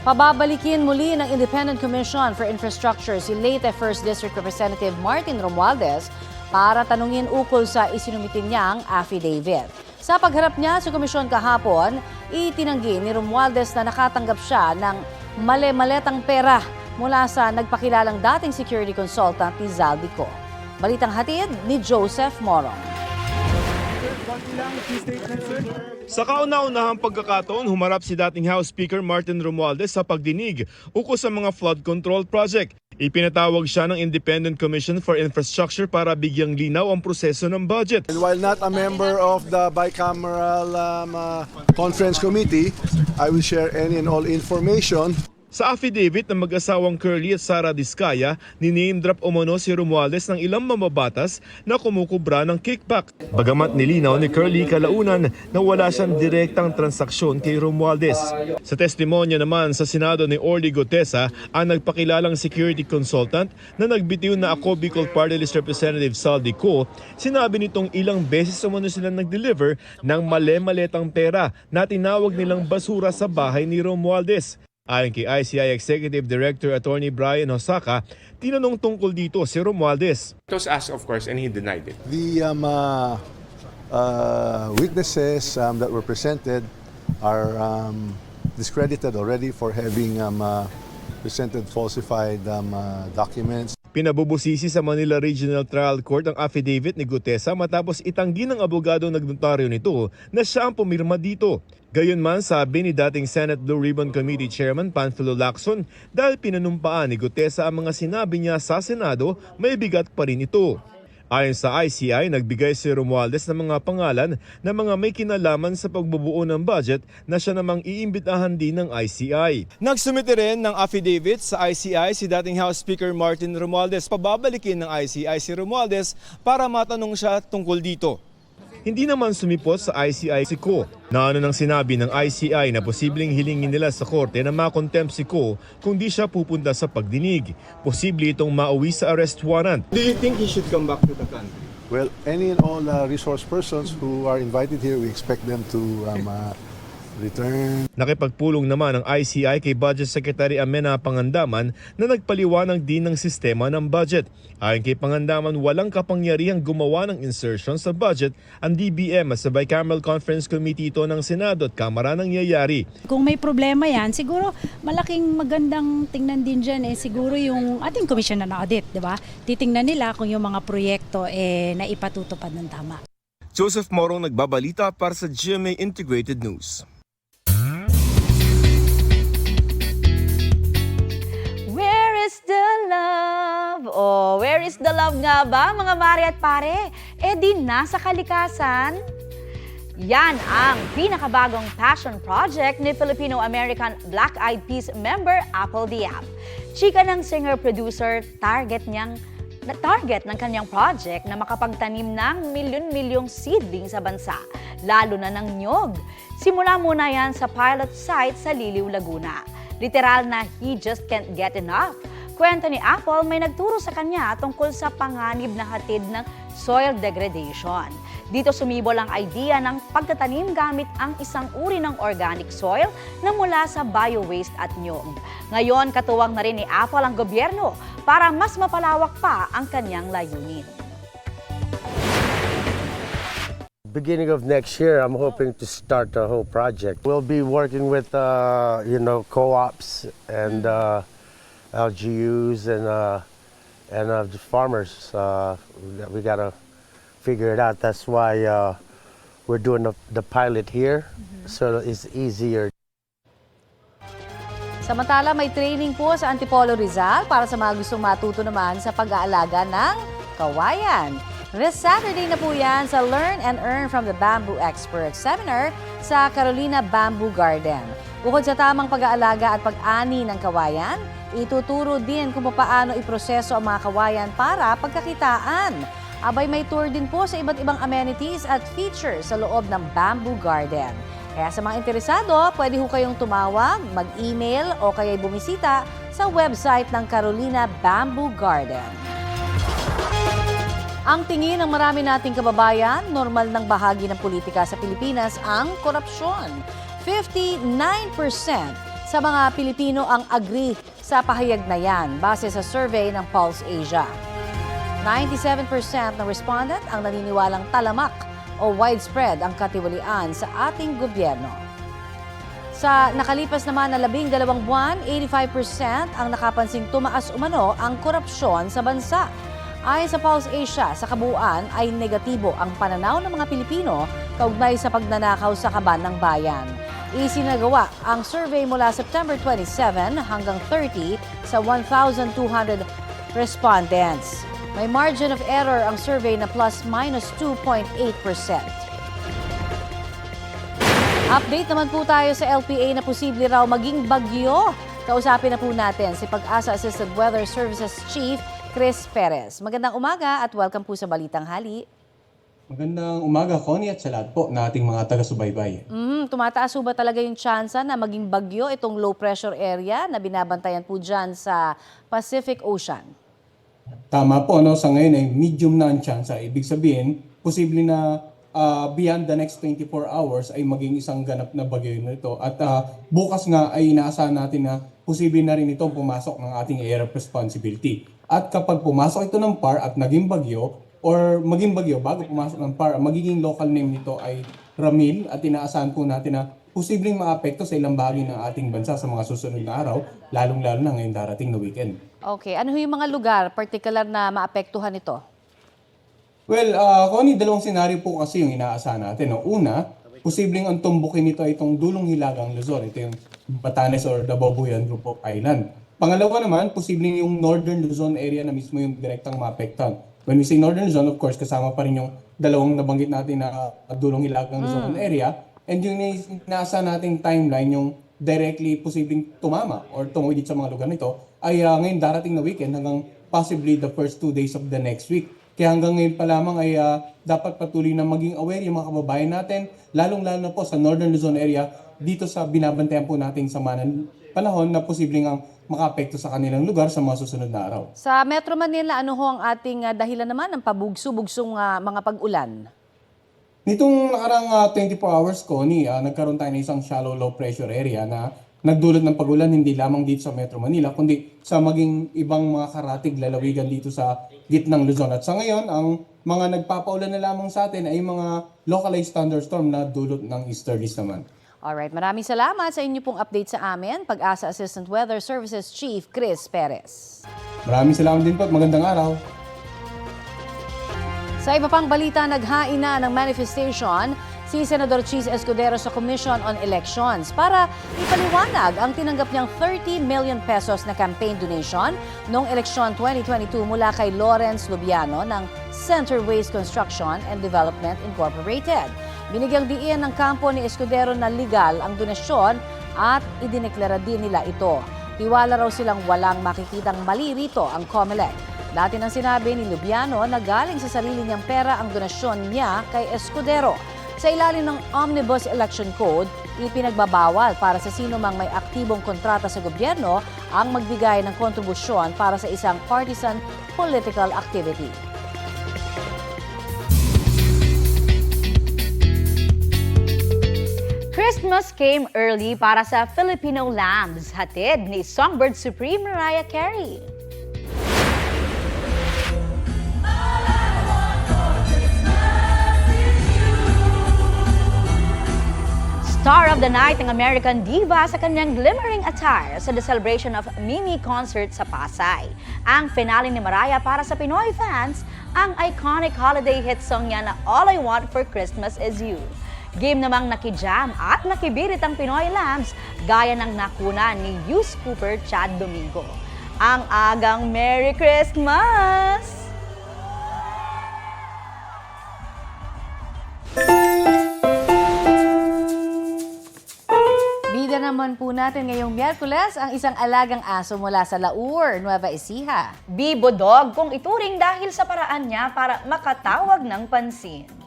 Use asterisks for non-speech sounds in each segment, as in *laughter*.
Pababalikin muli ng Independent Commission for Infrastructure si Leyte 1st District Representative Martin Romualdez para tanungin ukol sa isinumitin niyang affidavit. Sa pagharap niya sa komisyon kahapon, itinanggi ni Romualdez na nakatanggap siya ng male-maletang pera mula sa nagpakilalang dating security consultant ni Zaldico. Balitang hatid ni Joseph Morong. Sa kauna-unahang pagkakataon, humarap si dating House Speaker Martin Romualdez sa pagdinig ukol sa mga flood control project. Ipinatawag siya ng Independent Commission for Infrastructure para bigyang linaw ang proseso ng budget. And while not a member of the bicameral um, uh, conference committee, I will share any and all information Sa affidavit ng mag-asawang Curly at Sara Diskaya, ni-name drop umano si Romualdez ng ilang mamabatas na kumukubra ng kickback. Bagamat nilinaw ni Curly kalaunan na wala siyang direktang transaksyon kay Romualdez. Sa testimonya naman sa Senado ni Orly Gotesa, ang nagpakilalang security consultant na nagbitiw na ako Bicol Party List Representative Saldi Co, sinabi nitong ilang beses umano sila nag-deliver ng male-maletang pera na tinawag nilang basura sa bahay ni Romualdez. Ayon kay ICI Executive Director Attorney Brian Hosaka, tinanong tungkol dito si Romualdez. It was asked, of course, and he denied it. the um, uh, uh, witnesses um, that were presented are um, discredited already for having um, uh, presented falsified um, uh, documents. Pinabubusisi sa Manila Regional Trial Court ang affidavit ni Gutesa matapos itanggi ng abogado nagnotaryo nito na siya ang pumirma dito. Gayunman sabi ni dating Senate Blue Ribbon Committee Chairman Panfilo Lacson dahil pinanumpaan ni Gutesa ang mga sinabi niya sa Senado, may bigat pa rin ito. Ayon sa ICI, nagbigay si Romualdez ng mga pangalan ng mga may kinalaman sa pagbubuo ng budget na siya namang iimbitahan din ng ICI. Nagsumite rin ng affidavit sa ICI si dating House Speaker Martin Romualdez. Pababalikin ng ICI si Romualdez para matanong siya tungkol dito. Hindi naman sumipot sa ICI si Ko na ano nang sinabi ng ICI na posibleng hilingin nila sa korte na makontempt si Ko kung di siya pupunta sa pagdinig. Posible itong mauwi sa arrest warrant. Do you think he should come back to the country? Well, any and all uh, resource persons who are invited here, we expect them to um, uh, return. Nakipagpulong naman ang ICI kay Budget Secretary Amena Pangandaman na nagpaliwanag din ng sistema ng budget. Ayon kay Pangandaman, walang kapangyarihang gumawa ng insertion sa budget ang DBM sa Bicameral Conference Committee ito ng Senado at Kamara nangyayari. Kung may problema yan, siguro malaking magandang tingnan din dyan eh siguro yung ating komisyon na audit, di ba? Titingnan nila kung yung mga proyekto eh na ipatutupad ng tama. Joseph Morong nagbabalita para sa GMA Integrated News. Oh, where is the love nga ba, mga mare at pare? Eh di nasa kalikasan. Yan ang pinakabagong passion project ni Filipino-American Black Eyed Peas member Apple Diab. Chika ng singer-producer, target niyang na target ng kanyang project na makapagtanim ng milyon-milyong seedling sa bansa, lalo na ng nyog. Simula muna yan sa pilot site sa Liliw, Laguna. Literal na he just can't get enough. Kwento ni Apple, may nagturo sa kanya tungkol sa panganib na hatid ng soil degradation. Dito sumibol ang idea ng pagtatanim gamit ang isang uri ng organic soil na mula sa bio-waste at nyog. Ngayon, katuwang na rin ni Apple ang gobyerno para mas mapalawak pa ang kanyang layunin. Beginning of next year, I'm hoping to start the whole project. We'll be working with, uh, you know, co-ops and uh, LGUs and uh, and uh, the farmers. Uh, we got to figure it out. That's why uh, we're doing the, the pilot here, so it's easier. Samantala, may training po sa Antipolo Rizal para sa mga gustong matuto naman sa pag-aalaga ng kawayan. This Saturday na po yan sa Learn and Earn from the Bamboo Expert Seminar sa Carolina Bamboo Garden. Bukod sa tamang pag-aalaga at pag-ani ng kawayan, ituturo din kung paano iproseso ang mga kawayan para pagkakitaan. Abay may tour din po sa iba't ibang amenities at features sa loob ng Bamboo Garden. Kaya sa mga interesado, pwede ho kayong tumawag, mag-email o kaya bumisita sa website ng Carolina Bamboo Garden. Ang tingin ng marami nating kababayan, normal ng bahagi ng politika sa Pilipinas ang korupsyon. 59% sa mga Pilipino ang agree sa pahayag na yan base sa survey ng Pulse Asia. 97% ng respondent ang naniniwalang talamak o widespread ang katiwalian sa ating gobyerno. Sa nakalipas naman na labing dalawang buwan, 85% ang nakapansing tumaas umano ang korupsyon sa bansa. Ayon sa Pulse Asia, sa kabuuan ay negatibo ang pananaw ng mga Pilipino kaugnay sa pagnanakaw sa kaban ng bayan. Isinagawa ang survey mula September 27 hanggang 30 sa 1,200 respondents. May margin of error ang survey na plus minus 2.8%. Update naman po tayo sa LPA na posible raw maging bagyo. Kausapin na po natin si Pag-asa Assistant Weather Services Chief Chris Perez. Magandang umaga at welcome po sa Balitang Hali. Magandang umaga, Connie, at sa lahat po na ating mga taga-subaybay. Mm, tumataas po ba talaga yung tsansa na maging bagyo itong low pressure area na binabantayan po dyan sa Pacific Ocean? Tama po, no? sa ngayon ay medium na ang chance. Ibig sabihin, posible na ah, beyond the next 24 hours ay maging isang ganap na bagyo na ito. At ah, bukas nga ay inaasahan natin na posible na rin itong pumasok ng ating area of responsibility. At kapag pumasok ito ng PAR at naging bagyo, or maging bagyo bago pumasok ng PAR, magiging local name nito ay Ramil at inaasahan po natin na posibleng maapekto sa ilang bahagi ng ating bansa sa mga susunod na araw, lalong-lalo na ngayong darating na weekend. Okay, ano yung mga lugar particular na maapektuhan ito? Well, uh, Connie, dalawang senaryo po kasi yung inaasahan natin. No? Una, posibleng ang tumbukin nito ay itong dulong hilagang Luzon. Ito yung Batanes or Dababuyan Group of Island. Pangalawa naman, posibleng yung Northern Luzon area na mismo yung direktang maapektan. When we say Northern Luzon, of course, kasama pa rin yung dalawang nabanggit natin na dulong hilagang Luzon area. And yung nasa nating timeline, yung directly posibleng tumama or tumuwid sa mga lugar nito, ay uh, ngayon darating na weekend hanggang possibly the first two days of the next week. Kaya hanggang ngayon pa lamang ay ah, dapat patuloy na maging aware yung mga kababayan natin, lalong-lalo na po sa Northern Luzon area, dito sa binabantayan po nating sama ng panahon na posibleng ang makaapekto sa kanilang lugar sa mga susunod na araw. Sa Metro Manila, ano ho ang ating ah, dahilan naman ng pabugso-bugsong ah, mga pag-ulan? Nitong nakarang ah, 24 hours ko, ni ah, nagkaroon tayo ng isang shallow low pressure area na nagdulot ng pagulan hindi lamang dito sa Metro Manila, kundi sa maging ibang mga karatig lalawigan dito sa gitnang Luzon. At sa ngayon, ang mga nagpapaulan na lamang sa atin ay mga localized thunderstorm na dulot ng easterlies naman. Alright, maraming salamat sa inyo pong update sa amin. Pag-asa Assistant Weather Services Chief Chris Perez. Maraming salamat din po at magandang araw. Sa iba pang balita, naghain na ng manifestation si Senador Cheese Escudero sa Commission on Elections para ipaliwanag ang tinanggap niyang 30 million pesos na campaign donation noong eleksyon 2022 mula kay Lawrence Lubiano ng Center Waste Construction and Development Incorporated. Binigyang diin ng kampo ni Escudero na legal ang donasyon at idineklara din nila ito. Tiwala raw silang walang makikitang mali rito ang COMELEC. Dati nang sinabi ni Lubiano na galing sa sarili niyang pera ang donasyon niya kay Escudero. Sa ilalim ng Omnibus Election Code, ipinagbabawal para sa sino mang may aktibong kontrata sa gobyerno ang magbigay ng kontribusyon para sa isang partisan political activity. Christmas came early para sa Filipino lambs. Hatid ni Songbird Supreme Mariah Carey. Star of the Night ng American Diva sa kanyang glimmering attire sa the celebration of Mimi Concert sa Pasay. Ang finale ni Mariah para sa Pinoy fans, ang iconic holiday hit song niya na All I Want for Christmas Is You. Game namang nakijam at nakibirit ang Pinoy Lambs gaya ng nakuna ni Yus Cooper Chad Domingo. Ang agang Merry Christmas! Bida naman po natin ngayong Miyerkules ang isang alagang aso mula sa Laur, Nueva Ecija. Bibo Dog kung ituring dahil sa paraan niya para makatawag ng pansin.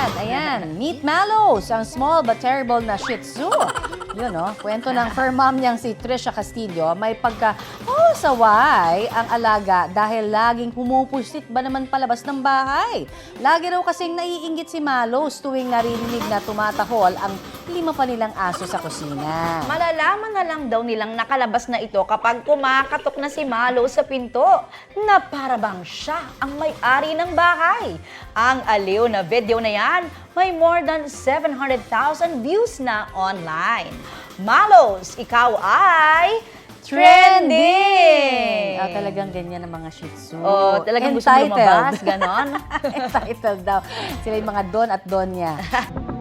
Ayan, ayan. Meet Mallows, ang small but terrible na Shih Tzu. Yun, no? Kwento ng fur mom niyang si Trisha Castillo, may pagka, oh, saway ang alaga dahil laging humupusit ba naman palabas ng bahay. Lagi raw kasing naiinggit si Malos tuwing narinig na tumatahol ang lima pa nilang aso sa kusina. Malalaman na lang daw nilang nakalabas na ito kapag kumakatok na si Malo sa pinto na para bang siya ang may-ari ng bahay. Ang aliw na video na yan may more than 700,000 views na online. Malos, ikaw ay trending! Ah, talagang ganyan ang mga Shih Tzu. Oh, talagang gusto mo lumabas, ganon? *laughs* Entitled daw. Sila yung mga don at donya. *laughs*